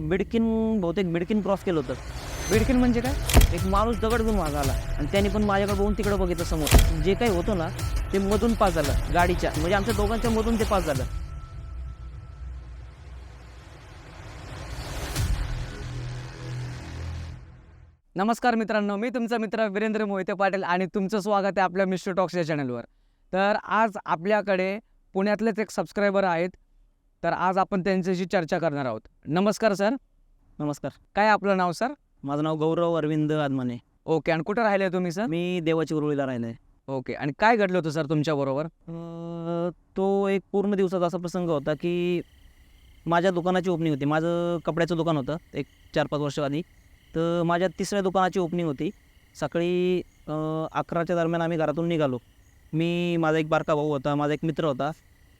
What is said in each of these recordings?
मिडकिन बहुतेक मिडकिन क्रॉस केलं होतं. बिडकीन म्हणजे काय? एक माणूस दगड घेऊन मागा आला आणि त्याने पण माझ्याकडे बघून तिकडे बघितलं समोर. जे काही होतं ना ते मधून पास झालं गाडीच्या. म्हणजे आमच्या दोघांच्या मधून ते पास झालं. नमस्कार मित्रांनो मी तुमचा मित्र वीरेंद्र मोहिते पाटील आणि तुमचं स्वागत आहे आपल्या मिस्टर टॉक्स या चॅनलवर तर आज आपल्याकडे पुण्यातलेच एक सबस्क्रायबर आहेत तर आज आपण त्यांच्याशी चर्चा करणार आहोत. नमस्कार सर. नमस्कार. काय आपलं नाव सर? माझं नाव गौरव अरविंद आदमाने. ओके आणि कुठं राहिले तुम्ही सर? मी देवाची उरुळीला राहिलोय. ओके आणि काय घडलं होतं सर तुमच्याबरोबर तो एक पूर्ण दिवसाचा असा प्रसंग होता की माझ्या दुकानाची ओपनिंग होती. माझं कपड्याचं दुकान होतं एक चार पाच वर्ष आधी. तर माझ्या तिसऱ्या दुकानाची ओपनिंग होती. सकाळी अकराच्या दरम्यान आम्ही घरातून निघालो. मी माझा एक बारका भाऊ होता माझा एक मित्र होता.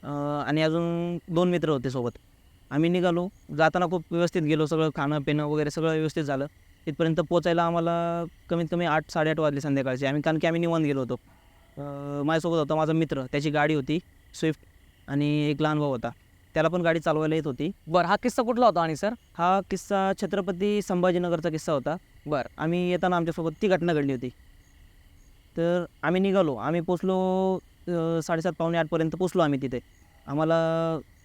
आणि अजून दोन मित्र होते सोबत. आम्ही निघालो. जाताना खूप व्यवस्थित गेलो. सगळं खाणं पिणं वगैरे सगळं व्यवस्थित झालं. तिथपर्यंत पोचायला आम्हाला कमीत कमी आठ साडेआठ वाजले संध्याकाळचे. आम्ही कारण की आम्ही निवांत गेलो होतो. माझ्यासोबत होता माझा मित्र. त्याची गाडी होती स्विफ्ट आणि एक लहान भाऊ होता. त्याला पण गाडी चालवायला येत होती. बरं हा किस्सा कुठला होता आणि सर? हा किस्सा छत्रपती संभाजीनगरचा किस्सा होता. बरं. आम्ही येताना आमच्यासोबत ती घटना घडली होती. तर आम्ही निघालो. आम्ही पोचलो साडेसात पावणे आठपर्यंत पोचलो आम्ही तिथे. आम्हाला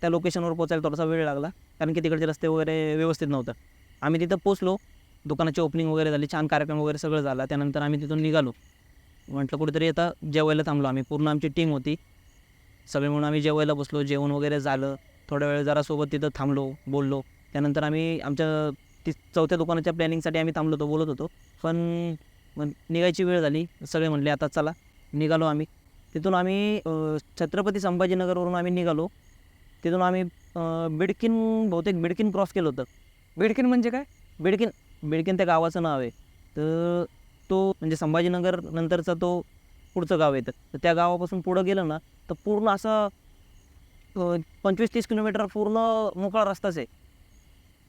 त्या लोकेशनवर पोचायला थोडासा वेळ लागला कारण की तिकडचे रस्ते वगैरे व्यवस्थित नव्हतं. आम्ही तिथं पोचलो दुकानाची ओपनिंग वगैरे झाली छान कार्यक्रम वगैरे सगळं झाला. त्यानंतर आम्ही तिथून निघालो. म्हटलं कुठेतरी आता जेवायला थांबलो आम्ही. पूर्ण आमची टीम होती. सगळे म्हणून आम्ही जेवायला बसलो जेवण वगैरे झालं. थोड्या वेळ जरा सोबत तिथं थांबलो बोललो. त्यानंतर आम्ही आमच्या ती चौथ्या दुकानाच्या प्लॅनिंगसाठी आम्ही थांबलो होतो बोलत होतो. पण निघायची वेळ झाली. सगळे म्हणले आता चला. निघालो आम्ही. तिथून आम्ही छत्रपती संभाजीनगरवरून आम्ही निघालो. तिथून आम्ही बिडकीन बहुतेक बिडकीन क्रॉस केलं होतं. बिडकीन म्हणजे काय? बिडकीन बिडकीन त्या गावाचं नाव आहे. तर तो म्हणजे संभाजीनगर नंतरचा तो पुढचं गाव येतं तर त्या गावापासून पुढं गेलं ना तर पूर्ण असं पंचवीस तीस किलोमीटर पूर्ण मोकळा रस्ताच आहे.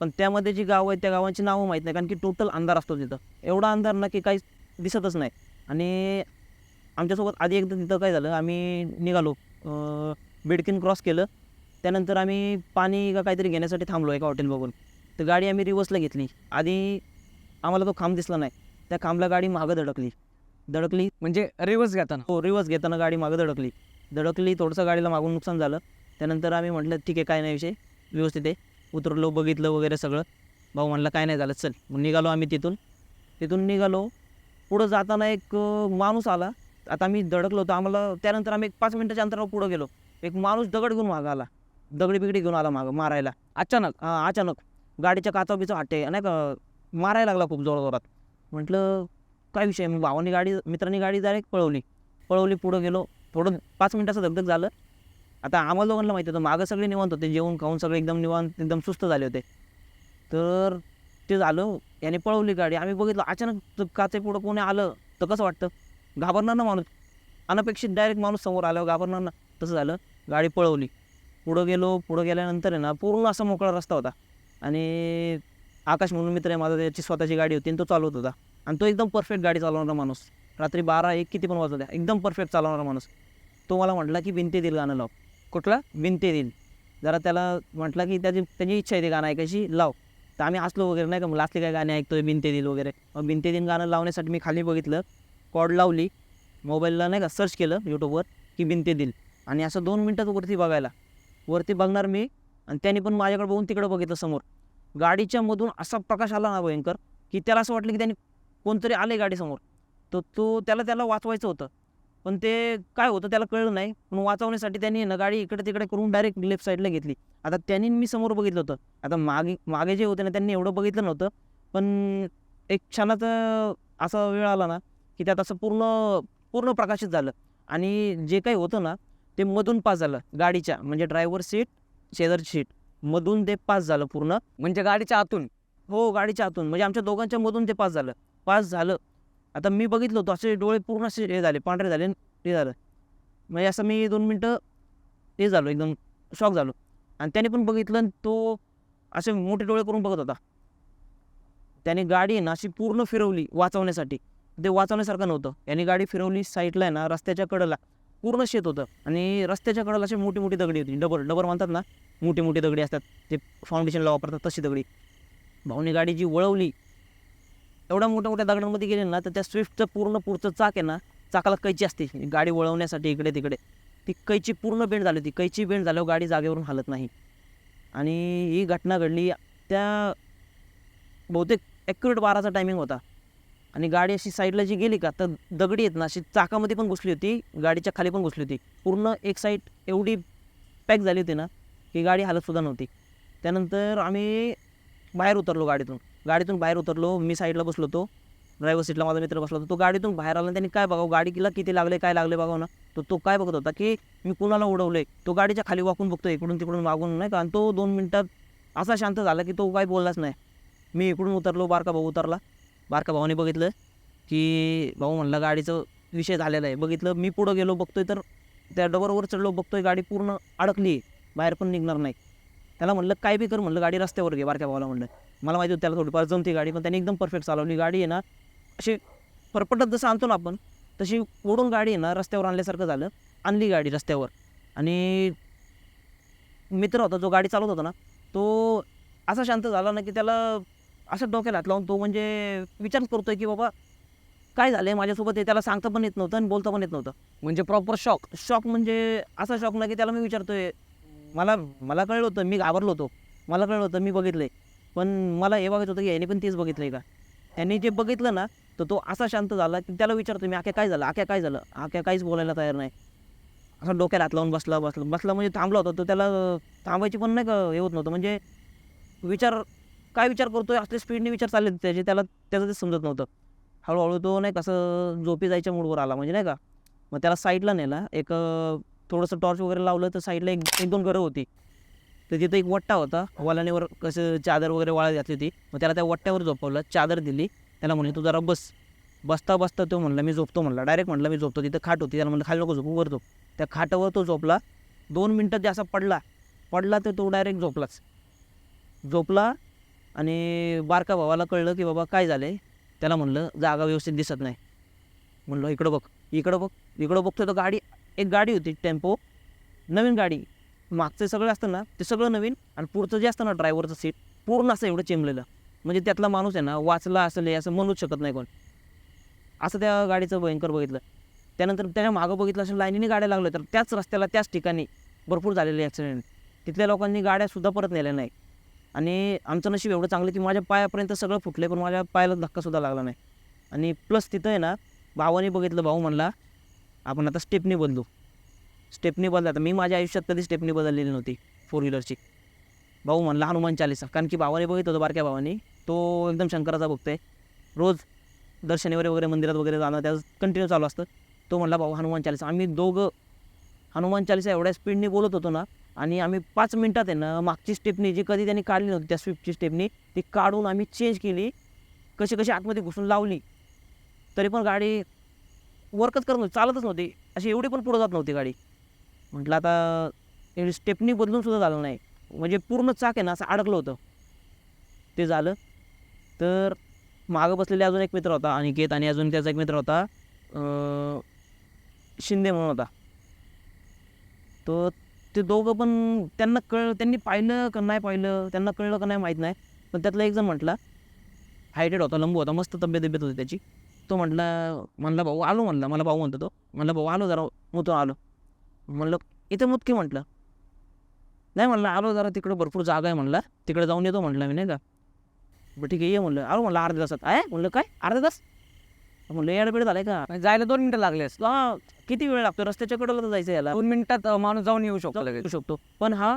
पण त्यामध्ये जी गावं आहेत त्या गावांची नावं माहीत नाही कारण की टोटल अंधार असतो तिथं. एवढा अंधार ना की काहीच दिसतच नाही. आणि आमच्यासोबत आधी एकदा तिथं काय झालं आम्ही निघालो बिडकीन क्रॉस केलं. त्यानंतर आम्ही पाणी का काहीतरी घेण्यासाठी थांबलो एका हॉटेल बघून. तर गाडी आम्ही रिवर्सला घेतली. आधी आम्हाला तो खांब दिसला नाही. त्या खांबला गाडी मागं धडकली. धडकली म्हणजे रिवर्स घेताना? हो रिवर्स घेताना गाडी मागं धडकली. धडकली थोडंसं गाडीला मागून नुकसान झालं. त्यानंतर आम्ही म्हटलं ठीक आहे काय नाही विषय. व्यवस्थित आहे. उतरलो बघितलं वगैरे सगळं. भाऊ म्हणलं काय नाही झालं चल. मग निघालो आम्ही तिथून. तिथून निघालो. पुढं जाताना एक माणूस आला. आता आम्ही धडकलो होतो आम्हाला त्यानंतर आम्ही एक पाच मिनिटाच्या अंतरावर पुढं गेलो. एक माणूस दगड घेऊन मागं आला. दगडी बिगडी घेऊन आला मागं मारायला. अचानक? हा, अचानक. गाडीच्या काचा बिचा हाटे नाही का मारायला लागला खूप जोरात म्हटलं काय विषय? मग भावानी गाडी मित्रांनी गाडी डायरेक्ट पळवली. पळवली पुढं गेलो. थोडं पाच मिनिटाचं धगधग झालं. आता आम्हाला दोघांना माहिती होतं मागं सगळे निवांत होते. जेवण खाऊन सगळे एकदम निवांत एकदम सुस्त झाले होते. तर ते झालं याने पळवली गाडी. आम्ही बघितलं अचानक काचे पुढं कोणी आलं तर कसं वाटतं? घाबरणार ना माणूस. अनपेक्षित डायरेक्ट माणूस समोर आल्यावर घाबरणार ना. तसं झालं गाडी पळवली. पुढं गेलो पुढं गेल्यानंतर आहे ना पूर्ण असा मोकळा रस्ता होता. आणि आकाश म्हणून मित्र आहे माझा त्याची स्वतःची गाडी होती आणि तो चालवत होता. आणि तो एकदम परफेक्ट गाडी चालवणारा माणूस. रात्री बारा एक किती पण वाजवल्या एकदम परफेक्ट चालवणारा माणूस. तो मला म्हटला की विनते देईल गाणं लाव. कुठला? विनते देईल जरा त्याला म्हटलं की त्याची त्याची इच्छा आहे ते गाणं ऐकायची लाव. तर आम्ही असलो वगैरे नाही का? मग लास्टली काय गाणे ऐकतोय? बिनते देईल वगैरे. मग बिनते दिल गाणं लावण्यासाठी मी खाली बघितलं. कॉड लावली मोबाईलला नाही का सर्च केलं यूट्यूबवर की बिनते दिल. आणि असं दोन मिनटात वरती बघायला. वरती बघणार मी आणि त्याने पण माझ्याकडे बघून तिकडं बघितलं समोर. गाडीच्या मधून असा प्रकाश आला ना भयंकर की त्याला असं वाटलं की त्याने कोणतरी आले गाडीसमोर तर तो त्याला त्याला वाचवायचं होतं. पण ते काय होतं त्याला कळलं नाही. पण वाचवण्यासाठी त्यांनी ना गाडी इकडे तिकडे करून डायरेक्ट लेफ्ट साईडला घेतली. आता त्यांनी मी समोर बघितलं होतं. आता मागे मागे जे होते ना त्यांनी एवढं बघितलं नव्हतं. पण एक क्षणात असा वेळ आला ना की त्यात असं पूर्ण पूर्ण प्रकाशित झालं. आणि जे काही होतं ना ते मधून पास झालं. गाडीच्या म्हणजे ड्रायव्हर सीट शेजारची सीट मधून ते पास झालं पूर्ण. म्हणजे गाडीच्या आतून? हो गाडीच्या आतून. म्हणजे आमच्या दोघांच्या मधून ते पास झालं. पास झालं. आता मी बघितलं होतं असे डोळे पूर्ण असे हे झाले पांढरे झाले हे झालं. म्हणजे असं मी दोन मिनटं हे झालो एकदम शॉक झालो. आणि त्याने पण बघितलं आणि तो असे मोठे डोळे करून बघत होता. त्याने गाडी ना अशी पूर्ण फिरवली वाचवण्यासाठी. ते वाचवण्यासारखं नव्हतं. याने गाडी फिरवली साईडला आहे ना रस्त्याच्या कडेला. पूर्ण शेत होतं. आणि रस्त्याच्या कडेला अशी मोठी मोठी दगडी होती. डबर डबर म्हणतात ना मोठी मोठी दगडी असतात. ते फाउंडेशनला वापरतात तशी दगडी. भाऊने गाडी जी वळवली एवढ्या मोठ्या मोठ्या दगडांमध्ये गेले ना तर त्या स्विफ्टचं पूर्ण पुढचं चाक आहे ना चाकाला कैची असते. गाडी वळवण्यासाठी इकडे तिकडे. ती कैची पूर्ण बेंड झाली होती. कैची बेंड झाल्यावर गाडी जागेवरून हलत नाही. आणि ही घटना घडली त्या बहुतेक ॲक्युरेट बाराचा टायमिंग होता. आणि गाडी अशी साईडला जी गेली का तर दगडी आहेत ना अशी चाकामध्ये पण घुसली होती गाडीच्या खाली पण घुसली होती. पूर्ण एक साईड एवढी पॅक झाली होती ना की गाडी हालतसुद्धा नव्हती. त्यानंतर आम्ही बाहेर उतरलो गाडीतून. गाडीतून बाहेर उतरलो मी साईडला बसलो होतो ड्रायव्हर सीटला माझा मित्र बसला होता. तो गाडीतून बाहेर आला त्यांनी काय बघावं गाडीला किती लागले काय लागले बघावं ना. तो तो काय बघत होता की मी कुणाला उडवलं तो गाडीच्या खाली वाकून बघतो इकडून तिकडून मागून नाही का? आणि तो दोन मिनटात असा शांत झाला की तो काय बोललाच नाही. मी इकडून उतरलो बारका भाऊ उतरला. बारका भावाने बघितलं की भाऊ म्हणला गाडीचं विषय झालेला आहे. बघितलं मी पुढं गेलो बघतोय तर त्या डबरवर चढलो बघतोय गाडी पूर्ण अडकली आहे बाहेर पण निघणार नाही. त्याला म्हणलं काय बी कर म्हणलं गाडी रस्त्यावर घे बारक्या भावाला म्हणलं. मला माहिती होतं त्याला थोडीफार जमती गाडी पण त्याने एकदम परफेक्ट चालवली. गाडी आहे ना अशी परपटत जसं आणतो ना आपण तशी ओढून गाडी आहे ना रस्त्यावर आणल्यासारखं झालं. आणली गाडी रस्त्यावर. आणि मित्र होता जो गाडी चालवत होता ना तो असा शांत झाला ना की त्याला असं डोक्याला हात. लावून तो म्हणजे विचार करतोय की बाबा काय झालं आहे माझ्यासोबत हे त्याला सांगता पण येत नव्हतं आणि बोलता पण येत नव्हतं. म्हणजे प्रॉपर शॉक शॉक म्हणजे असा शॉक ना की त्याला मी विचारतोय. मला मला कळलं होतं मी घाबरलो होतो. मला कळलं होतं मी बघितलं आहे पण मला हे बघायचं होतं की याने पण तेच बघितलं आहे का? त्यांनी जे बघितलं ना तर तो असा शांत झाला की त्याला विचारतो मी आख्या काय झालं? आख्या काय झालं? आख्या काहीच बोलायला तयार नाही. असा डोक्याला हात लावून बसला बसला बसला म्हणजे थांबला होता. तो त्याला थांबायची पण नाही का हे होत नव्हतं. म्हणजे विचार काय विचार करतोय? असले स्पीडने विचार चालले त्याचे. त्याला त्याचं ते समजत नव्हतं. हळूहळू तो नाही कसं झोपी जायच्या मूडवर आला. म्हणजे नाही का? मग त्याला साईडला नेला. एक थोडंसं टॉर्च वगैरे लावलं तर साईडला एक एक दोन घरं होती. तर तिथं एक वट्टा होता. वलानेवर कसं चादर वगैरे वाळत घातली होती. मग त्याला त्या वट्ट्यावर झोपवलं. चादर दिली. त्याला म्हणे तू जरा बस. बसता बसता तो म्हणला मी झोपतो म्हणला. डायरेक्ट म्हटलं मी झोपतो. तिथं खाट होती. त्याला म्हणलं खाली नको झोपू वर झोप. त्या खाटावर तो झोपला. दोन मिनटात जे असा पडला. पडला तर तो डायरेक्ट झोपलाच. झोपला. आणि बारका भावाला कळलं की बाबा काय झालं आहे त्याला म्हणलं जागा व्यवस्थित दिसत नाही. म्हणलं इकडं बघ इकडं बघ इकडं बघतो तर गाडी एक गाडी होती टेम्पो. नवीन गाडी. मागचं सगळं असतं ना ते सगळं नवीन आणि पुढचं जे असतं ना ड्रायव्हरचं सीट पूर्ण असं एवढं चिमलेलं. म्हणजे त्यातला माणूस आहे ना वाचला असेल असं म्हणूच शकत नाही कोण. असं त्या गाडीचं भयंकर बघितलं. त्यानंतर त्याच्या मागं बघितलं असेल लाईनीने गाड्या लागल्या तर त्याच रस्त्याला त्याच ठिकाणी भरपूर झालेले ॲक्सिडेंट तिथल्या लोकांनी गाड्यासुद्धा परत नेल्या नाही. आणि आमचं नशीब एवढं चांगलं की माझ्या पायापर्यंत सगळं फुटले पण माझ्या पायाला धक्कासुद्धा लागला नाही. आणि प्लस तिथं आहे ना भावाने बघितलं भाऊ म्हणला आपण आता स्टेपनी बदलू. स्टेपनी बदला तर मी माझ्या आयुष्यात कधी स्टेपनी बदललेली नव्हती फोर व्हीलरची भाऊ म्हणला हनुमान चालीसा. कारण की भावाने बघितलं होतं बारक्या भावाने. तो एकदम शंकराचा भक्त आहे. रोज दर शनिवारी वगैरे मंदिरात वगैरे जाणं त्याचं कंटिन्यू चालू असतं. तो म्हणला भाऊ हनुमान चालीसा. आम्ही दोघं हनुमान चालीसा एवढ्या स्पीडने बोलत होतो ना आणि आम्ही पाच मिनटात आहे ना मागची स्टेपनी जी कधी त्यांनी काढली नव्हती त्या स्विफ्टची स्टेपनी ती काढून आम्ही चेंज केली. कशी कशी आतमध्ये घुसून लावली. तरी पण गाडी वर्कच करत नव्हती चालतच नव्हती. अशी एवढी पण पुढं जात नव्हती गाडी. म्हटलं आता एवढी स्टेपनी बदलून सुद्धा झालं नाही. म्हणजे पूर्ण चाक आहे ना असं अडकलं होतं. ते झालं. तर मागं बसलेले अजून एक मित्र होता अनिकेत आणि अजून त्याचा एक मित्र होता शिंदे म्हणून होता. तो ते दोघं पण त्यांना कळ त्यांनी पाहिलं का नाही पाहिलं त्यांना कळलं का नाही माहीत नाही. पण त्यातला एक जण म्हटला हायटेड होता लंबू होता मस्त तब्येत तब्येत होती त्याची. तो म्हटला म्हणला भाऊ आलो म्हणला मला भाऊ म्हणतो तो. म्हणला भाऊ आलो जरा मुतो आलो. म्हणलं इथं मुतकी म्हटलं. नाही म्हणलं आलो जरा तिकडं भरपूर जागा आहे म्हणला. तिकडे जाऊन येतो म्हटलं मी नाही का. बरं ठीक आहे ये म्हणलं. आलो म्हणलं अर्ध्या तासात. आहे म्हणलं काय? अर्धा तास? म्हणलं येडबेड झालं का? म्हणजे जायला दोन मिनिटं लागले असते. हा किती वेळ लागतो? रस्त्याच्या कडेला जायचं याला. दोन मिनिटात माणूस जाऊन येऊ शकतो लगेच. जाऊ शकतो. पण हा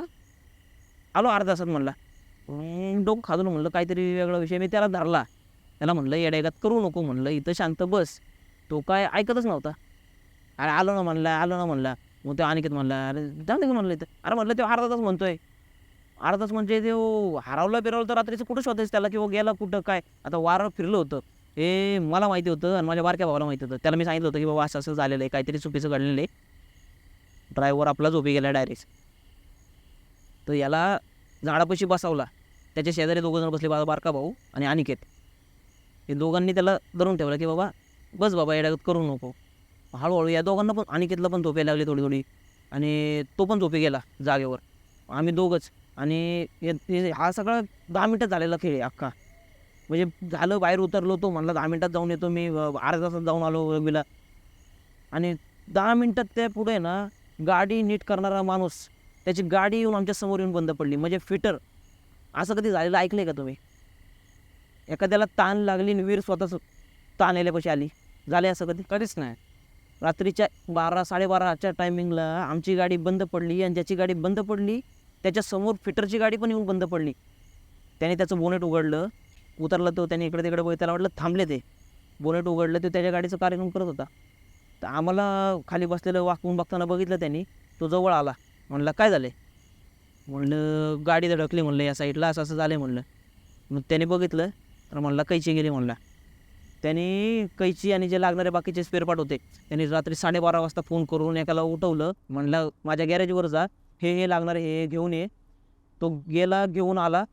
आलो अर्धा तासात म्हणला. डोकं खाजून म्हणलं काहीतरी वेगळा विषय मी त्याला धरला. त्याला म्हणलं येड्यागात करू नको म्हणलं इथं शांत बस. तो काय ऐकतच नव्हता. अरे आलो ना म्हणला आलो ना म्हणला. मग तो अनिकेत म्हणला अरे जाऊ दे का म्हणलं इथं. अरे म्हणलं तो अर्धा तास म्हणतोय. अर्धा तास म्हणजे तो हरवला बिरवलं तर रात्रीचं कुठं शोधायचं त्याला? किंवा गेला कुठं काय? आता वारं फिरलं होतं. हे मला माहिती होतं आणि माझ्या बारक्या भावाला माहिती होतं. त्याला मी सांगितलं होतं की बाबा असं असं झालेलं आहे काहीतरी चुकीचं घडलेलं आहे. ड्रायव्हर आपला झोपी गेला डायरेक्ट तर याला झाडापाशी बसवला. त्याच्या शेजारी दोघं जण बसले बा बारका भाऊ आणि अनिकेत. हे दोघांनी त्याला धरून ठेवलं की बाबा बस बाबा येड्यागत करू नको. हळूहळू या दोघांना पण अनिकेतला पण झोपे लागली थोडी थोडी. आणि तो पण झोपे गेला जागेवर. आम्ही दोघंच. आणि हे- हा सगळा दहा मिनटं झालेला खेळ आहे अख्खा. म्हणजे झालं बाहेर उतरलो तो म्हणला दहा मिनटात जाऊन येतो मी अ, अर्ध्या तासात जाऊन आलो रग्बीला आणि दहा मिनटात त्या पुढे ना गाडी नीट करणारा माणूस त्याची गाडी येऊन आमच्यासमोर येऊन बंद पडली. म्हणजे फिटर असं कधी झालेलं ऐकलं का तुम्ही? एखाद्याला ताण लागली आणि वीर स्वतःच ताण यायल्यापाशी आली. झाले असं कधी? कधीच नाही. रात्रीच्या बारा साडेबाराच्या टायमिंगला आमची गाडी बंद पडली आणि ज्याची गाडी बंद पडली त्याच्यासमोर फिटरची गाडी पण येऊन बंद पडली. त्याने त्याचं बोनेट उघडलं. उतरला तो त्याने इकडे तिकडे बघितलं त्याला वाटलं थांबले ते. बोनेट उघडलं तो त्याच्या गाडीचं कार्यक्रम करत होता. तर आम्हाला खाली बसलेलं वाकवून बघताना बघितलं त्यांनी. तो जवळ आला. म्हणलं काय झालं म्हणलं गाडी धडकली म्हणलं या साईडला असं असं झालं म्हणलं. मग त्याने बघितलं तर म्हणलं कैची गेली म्हणला. त्यांनी कैची आणि जे लागणारे बाकीचे स्पेअरपार्ट होते त्यांनी रात्री साडेबारा वाजता फोन करून एकाला उठवलं. म्हणलं माझ्या गॅरेजवर जा. हे हे लागणार हे घेऊन ये. तो गेला घेऊन आला.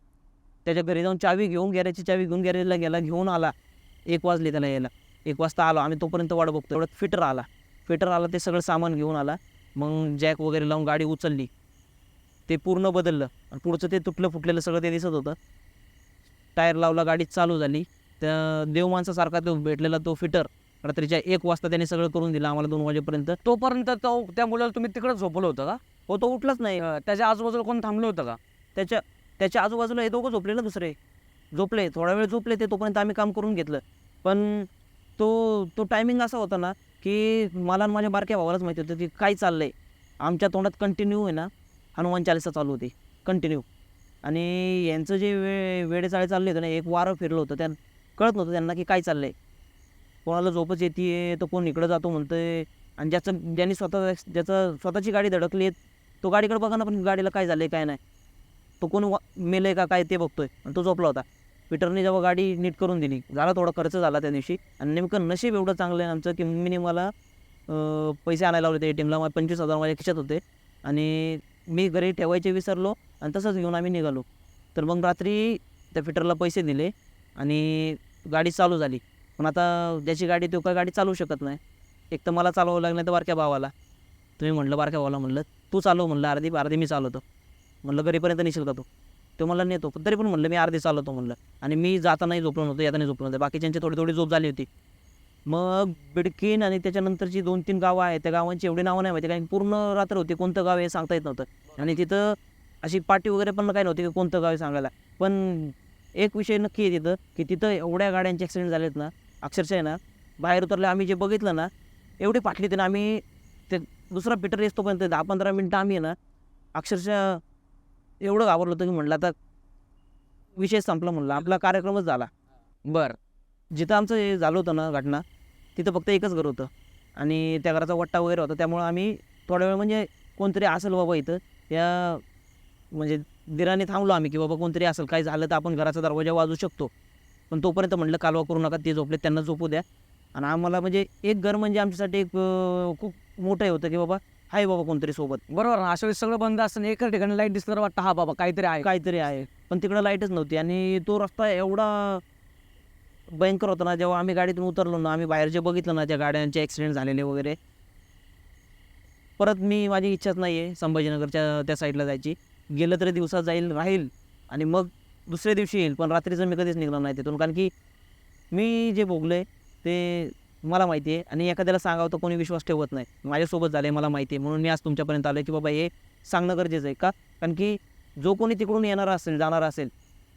त्याच्या घरी जाऊन चावी घेऊन गॅरेजची चावी घेऊन गॅरेजला गेला घेऊन आला. एक वाजले त्याला यायला. एक वाजता आलो. आम्ही तोपर्यंत वाट बघतो एवढ्यात फिटर आला. फिटर आला ते सगळं सामान घेऊन आला. मग जॅक वगैरे लावून गाडी उचलली. ते पूर्ण बदललं. आणि पुढचं ते तुटलं फुटलेलं सगळं ते दिसत होतं. टायर लावला गाडी चालू झाली. त्या देव माणसासारखा तो भेटलेला तो फिटर. रात्रीच्या एक वाजता त्याने सगळं करून दिलं आम्हाला दोन वाजेपर्यंत. तोपर्यंत तो त्या मुलाला तुम्ही तिकडे झोपलं होतं का? हो तो उठलाच नाही. त्याच्या आजूबाजूला कोण थांबलं होतं का? त्याच्या त्याच्या आजूबाजूला हे दोघं झोपले ना दुसरे. झोपले थोडा वेळ झोपले ते तोपर्यंत आम्ही काम करून घेतलं. पण तो तो टायमिंग असा होता ना की मला आणि माझ्या बारक्या भावालाच माहिती होतं की काय चाललं आहे आमच्या तोंडात कंटिन्यू आहे ना हनुमान चालिसा चालू होती. कंटिन्यू आणि यांचं जे वे वेळेचाळे चालले होते ना एक वारं फिरलं होतं त्या कळत नव्हतं त्यांना की काय चाललं आहे कोणाला झोपच येते तर कोण इकडं जातो म्हणतंय. आणि ज्याचं ज्यांनी स्वतः ज्याचं स्वतःची गाडी धडकली आहे तो गाडीकडे बघा ना पण गाडीला काय झालं आहे काय नाही. तो कोण वा मेलं का काय ते बघतोय. आणि तो झोपला होता. पीटरने जेव्हा गाडी नीट करून दिली झाला थोडा खर्च झाला त्या दिवशी. आणि नेमकं नशीब एवढं चांगलं आहे आमचं की मम्मीने मला पैसे आणायला लावले ते ए टी एमला पंचवीस हजार माझ्या खिशात होते. आणि मी घरी ठेवायचे विसरलो आणि तसंच घेऊन आम्ही निघालो. तर मग रात्री त्या फिटरला पैसे दिले आणि गाडी चालू झाली. पण आता ज्याची गाडी तो काय गाडी चालवू शकत नाही. एक तर मला चालवावं लागलं तर बारक्या भावाला. तुम्ही म्हटलं बारक्या भावाला म्हणलं तू चालव म्हणलं अर्धी अर्धी मी चालवतो. म्हणलं घरीपर्यंत नेशील का तू. तो मला नेतो पण तरी पण म्हणलं मी अर्धी चालवतो म्हणलं. आणि मी जातानाही झोपलो नव्हतं येताना झोपलो नव्हतं. बाकीच्यांची थोडी थोडी झोप झाली होती. मग बिडकीन आणि त्याच्यानंतरची दोन तीन गावं आहेत. त्या गावांची एवढी नावं नाही माहिती कारण पूर्ण रात्र होती कोणतं गाव आहे सांगता येत नव्हतं. आणि तिथं अशी पार्टी वगैरे पण काही नव्हती की कोणतं गाव आहे सांगायला. पण एक विषय नक्की आहे तिथं की तिथं एवढ्या गाड्यांचे ॲक्सिडेंट झालेत ना अक्षरशः आहे ना बाहेर उतरले आम्ही जे बघितलं ना एवढी पाठली ते ना आम्ही ते दुसरा पिटर येतोपर्यंत दहा पंधरा मिनटं आम्ही ना अक्षरशः एवढं घाबरलो होतं की म्हणलं आता विषय संपला म्हणलं. आपला कार्यक्रमच झाला. बरं. जिथं आमचं हे झालं होतं ना घटना तिथं फक्त एकच घर होतं. आणि त्या घराचा वट्टा वगैरे होता. त्यामुळं आम्ही थोड्या वेळ म्हणजे कोणतरी असेल बाबा इथं. या म्हणजे दिराने थांबलो आम्ही की बाबा कोणतरी असेल. काही झालं तर आपण घराचा दरवाजा वाजू शकतो. पण तोपर्यंत म्हटलं कालवा करू नका ते झोपले त्यांना झोपू द्या. आणि आम्हाला म्हणजे एक घर म्हणजे आमच्यासाठी एक खूप मोठं होतं की बाबा आहे बाबा कोणतरी सोबत. बरोबर ना अशा वेळेस सगळं बंद असताना एका ठिकाणी लाइट दिसलं तर वाटतं हा बाबा काहीतरी आहे. काहीतरी आहे. पण तिकडं लाईटच नव्हती आणि तो रस्ता एवढा भयंकर होता ना जेव्हा आम्ही गाडीतून उतरलो ना आम्ही बाहेर जे बघितलं ना त्या गाड्यांचे ॲक्सिडेंट झालेले वगैरे परत मी माझी इच्छाच नाही आहे संभाजीनगरच्या त्या साईडला जायची. गेलं तरी दिवसात जाईल राहील आणि मग दुसऱ्या दिवशी येईल पण रात्रीचं मी कधीच निघणार नाही तिथून. कारण की मी जे भोगलं आहे ते मला माहिती आहे. आणि एखाद्याला सांगावं तर कोणी विश्वास ठेवत नाही. माझ्यासोबत झालं आहे मला माहिती आहे. म्हणून मी आज तुमच्यापर्यंत आलो आहे की बाबा हे सांगणं गरजेचं आहे का? कारण की जो कोणी तिकडून येणारा असेल जाणारा असेल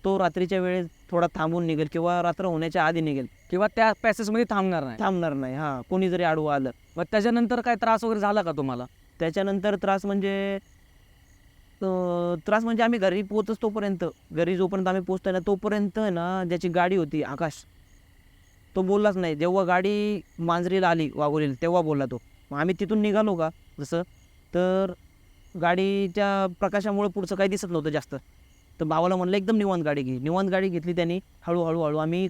तो रात्रीच्या वेळेस थोडा थांबून निघेल किंवा रात्र होण्याच्या आधी निघेल. किंवा त्या पॅसेजमध्ये थांबणार नाही. थांबणार नाही. हां कोणी जरी आडवं आलं. मग त्याच्यानंतर काय त्रास वगैरे झाला का तुम्हाला? त्याच्यानंतर त्रास म्हणजे त्रास म्हणजे आम्ही घरी पोहोचच तोपर्यंत घरी जोपर्यंत आम्ही पोहोचतोय ना तोपर्यंत आहे ना ज्याची गाडी होती आकाश तो बोललाच नाही. जेव्हा गाडी मांजरीला आली वाघोलीला तेव्हा बोलला तो. मग आम्ही तिथून निघालो का? जसं? तर गाडीच्या प्रकाशामुळे पुढचं काही दिसत नव्हतं जास्त. तर भावाला म्हणलं एकदम निवांत गाडी घे. निवांत गाडी घेतली त्यांनी. हळूहळू हळू आम्ही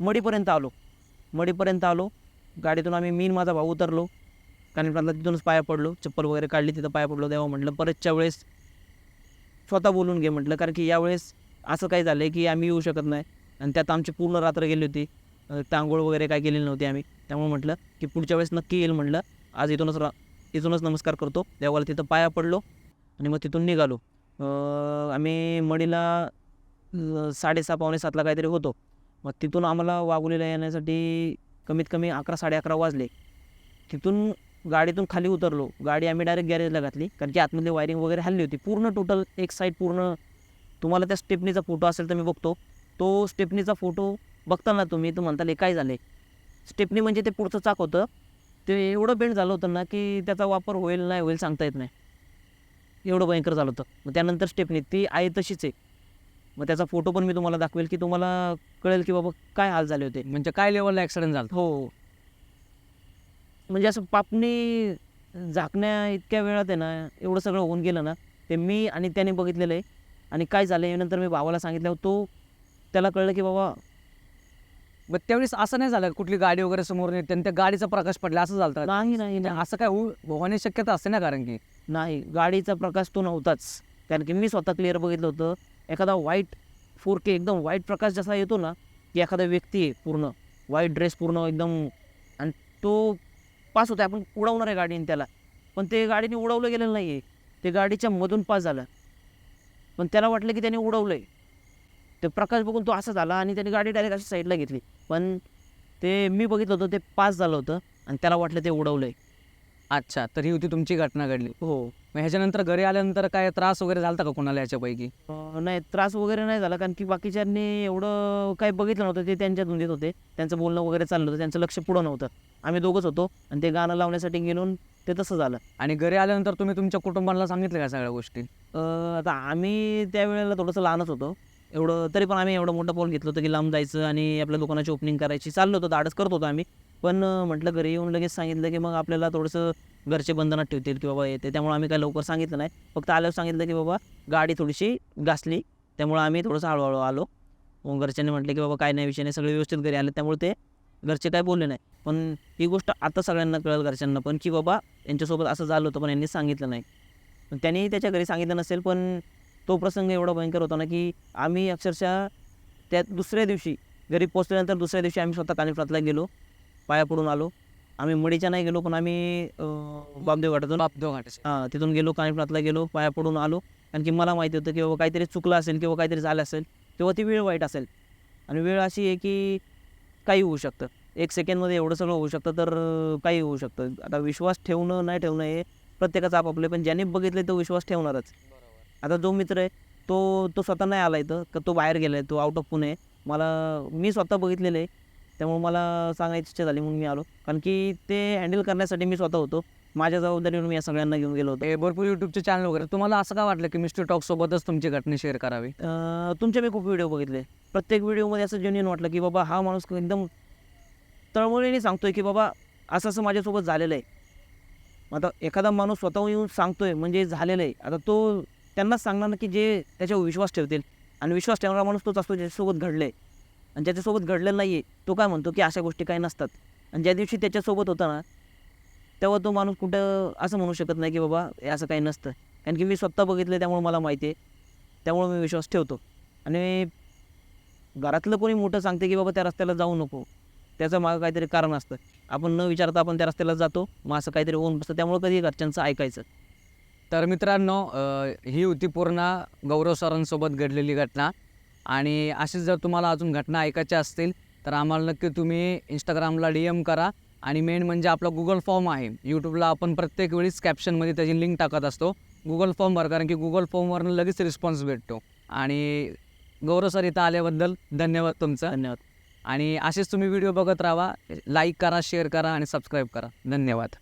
मडीपर्यंत आलो. मडीपर्यंत आलो. गाडीतून आम्ही मी माझा भाऊ उतरलो. कारण प्रांतला तिथूनच पाया पडलो. चप्पल वगैरे काढली तिथं पाया पडलो. तेव्हा म्हटलं परतच्या वेळेस स्वतः बोलून घे. म्हटलं कारण की यावेळेस असं काही झालं आहे की आम्ही येऊ शकत नाही. आणि त्यात आमची पूर्ण रात्र गेली होती. अं, तांघोळ वगैरे काय केलेली नव्हती आम्ही. त्यामुळे म्हटलं की पुढच्या वेळेस नक्की येईल म्हटलं. आज इथूनच रा इथूनच नमस्कार करतो. देवाला तिथं पाया पडलो आणि मग तिथून निघालो. आम्ही मडीला साडेसहा पावणे सातला काहीतरी होतो. मग तिथून आम्हाला वाघोलीला येण्यासाठी कमीत कमी अकरा साडे अकरा वाजले. तिथून गाडीतून खाली उतरलो. गाडी आम्ही डायरेक्ट गॅरेजला घातली. कारण की आतमधली वायरिंग वगैरे हल्ली होती. पूर्ण टोटल एक साईड पूर्ण तुम्हाला त्या स्टेपनीचा फोटो असेल तर मी बघतो. तो स्टेपनीचा फोटो बघताना तुम्ही तर म्हणताल काय झाले? स्टेपनी म्हणजे ते पुढचं चाक होतं. ते एवढं बेंड झालं होतं ना की त्याचा वापर होईल नाही होईल सांगता येत नाही. एवढं भयंकर झालं होतं. मग त्यानंतर स्टेपनी ती आहे तशीच आहे. मग त्याचा फोटो पण मी तुम्हाला दाखवेल की तुम्हाला कळेल की बाबा काय हाल झाले होते. म्हणजे काय लेवलला ॲक्सिडेंट झाला हो. म्हणजे असं पापणी झाकण्या इतक्या वेळात आहे ना एवढं सगळं होऊन गेलं ना ते मी आणि त्याने बघितलेलं आहे. आणि काय झालं नंतर मी भावाला सांगितलं तो त्याला कळलं की बाबा मग त्यावेळेस असं नाही झालं कुठली गाडी वगैरे समोर येते आणि त्या गाडीचा प्रकाश पडला असं झालं? नाही नाही नाही. असं काय होऊ होण्याची शक्यता असते ना कारण की? नाही गाडीचा प्रकाश तो नव्हताच. कारण की मी स्वतः क्लिअर बघितलं होतं एखादा व्हाईट फोर के एकदम व्हाईट प्रकाश जसा येतो ना की एखादा व्यक्ती आहे पूर्ण व्हाईट ड्रेस पूर्ण एकदम आणि तो पास होता आपण उडवणार आहे गाडीने त्याला. पण ते गाडीने उडवलं गेलेलं नाही आहे ते गाडीच्या मधून पास झालं. पण त्याला वाटलं की त्याने उडवलं आहे ते प्रकाश बघून तो असा झाला आणि त्याने गाडी डायरेक्ट अशी साईडला घेतली. पण ते मी बघितलं होतं ते पास झालं होतं आणि त्याला वाटलं ते उडवलं आहे अच्छा तर ही होती तुमची घटना घडली. हो. मग ह्याच्यानंतर घरी आल्यानंतर काय त्रास वगैरे झाला का कोणाला याच्यापैकी? अं, नाही त्रास वगैरे नाही झाला कारण की बाकीच्यांनी एवढं काही बघितलं नव्हतं ते त्यांच्या धुंदीत होते. त्यांचं बोलणं वगैरे चाललं होतं त्यांचं लक्ष पुढं नव्हतं. आम्ही दोघंच होतो आणि ते गाणं लावण्यासाठी गेलो आणि ते तसं झालं. आणि घरी आल्यानंतर तुम्ही तुमच्या कुटुंबाला सांगितलं का सगळ्या गोष्टी? अं, आता आम्ही त्यावेळेला थोडंसं लहानच होतो. एवढं तरी पण आम्ही एवढं मोठं पाऊल घेतलं होतं की लांब जायचं आणि आपल्या दुकानाची ओपनिंग करायची. चाललं होतं धाडस करत होतो आम्ही. पण म्हटलं घरी येऊन लगेच सांगितलं की मग आपल्याला थोडंसं घरचे बंधनात ठेवतील की बाबा येते. त्यामुळे आम्ही काही लवकर सांगितलं नाही. फक्त आल्यावर सांगितलं की बाबा गाडी थोडीशी घासली. त्यामुळे आम्ही थोडंसं हळूहळू आलो. मग घरच्यांनी म्हटलं की बाबा काय नाही विषय नाही. सगळे व्यवस्थित घरी आले. त्यामुळे ते घरचे काय बोलले नाही. पण ही गोष्ट आता सगळ्यांना कळेल घरच्यांना पण की बाबा यांच्यासोबत असं झालं होतं पण यांनी सांगितलं नाही. पण त्यांनी त्याच्या घरी सांगितलं नसेल पण तो प्रसंग एवढा भयंकर होता ना की आम्ही अक्षरशः त्या दुसऱ्या दिवशी घरी पोचल्यानंतर दुसऱ्या दिवशी आम्ही स्वतः कानिफनाथला गेलो पाया पडून आलो. आम्ही मडीच्या नाही गेलो पण आम्ही अं, बामदेव घाटातून बाप दो घाटाचे हां तिथून गेलो कानिफनाथला गेलो पाया पडून आलो. कारण की मला माहिती होतं की बाबा काहीतरी चुकलं असेल किंवा काहीतरी झालं असेल तेव्हा ती वेळ वाईट असेल. आणि वेळ अशी आहे की काही होऊ शकतं. एक सेकंडमध्ये एवढं सगळं होऊ शकतं तर काही होऊ शकतं. आता विश्वास ठेवणं नाही ठेवणं हे प्रत्येकाचं आपापले पण ज्याने बघितले तो विश्वास ठेवणारच. आता जो मित्र आहे तो तो स्वतः नाही आला इथं का तो बाहेर गेला आहे तो आउट ऑफ पुणे. मला मी स्वतः बघितलेलं आहे. त्यामुळे मला सांगायची इच्छा झाली म्हणून मी आलो. कारण की ते हँडल करण्यासाठी मी स्वतः होतो. माझ्या जबाबदारीवर मी या सगळ्यांना घेऊन गेलो होतो. हे भरपूर युट्यूबचे चॅनल वगैरे. तुम्हाला असं का वाटलं की मिस्टर टॉक सोबतच तुमची घटना शेअर करावी? तुमचे मी खूप व्हिडिओ बघितले. प्रत्येक व्हिडिओमध्ये असं जेन्युइन वाटलं की बाबा हा माणूस एकदम तळमळीने सांगतोय की बाबा असं असं माझ्यासोबत झालेलं आहे. आता एखादा माणूस स्वतःहून येऊन सांगतोय म्हणजे झालेलं आहे. आता तो त्यांनाच सांगणार ना की जे त्याच्यावर विश्वास ठेवतील. आणि विश्वास ठेवणारा माणूस तोच असतो ज्याच्यासोबत घडलं आहे आणि ज्याच्यासोबत घडलेलं नाही आहे तो काय म्हणतो की अशा गोष्टी काही नसतात. आणि ज्या दिवशी त्याच्यासोबत होता ना तेव्हा तो माणूस कुठं असं म्हणू शकत नाही की बाबा हे असं काही नसतं. कारण की मी स्वतः बघितलं त्यामुळे मला माहिती आहे. त्यामुळे मी विश्वास ठेवतो. आणि घरातलं कोणी मोठं सांगते की बाबा त्या रस्त्याला जाऊ नको. त्याचं मागं काहीतरी कारण असतं. आपण न विचारता आपण त्या रस्त्याला जातो. मग असं काहीतरी होऊन बसतं. त्यामुळे कधी घरच्यांचं ऐकायचं. तर मित्रांनो ही होती पूर्ण गौरव सरांसोबत घडलेली घटना. आणि अशीच जर तुम्हाला अजून घटना ऐकायच्या असतील तर आम्हाला नक्की तुम्ही इंस्टाग्रामला डी एम करा. आणि मेन म्हणजे आपला गुगल फॉर्म आहे. यूट्यूबला आपण प्रत्येक वेळीच कॅप्शनमध्ये त्याची लिंक टाकत असतो. गुगल फॉर्मवर कारण की गुगल फॉर्मवरनं लगेच रिस्पॉन्स भेटतो. आणि गौरव सर इथं आल्याबद्दल धन्यवाद तुमचं. धन्यवाद. आणि असेच तुम्ही व्हिडिओ बघत राहा. लाईक करा शेअर करा आणि सबस्क्राईब करा. धन्यवाद.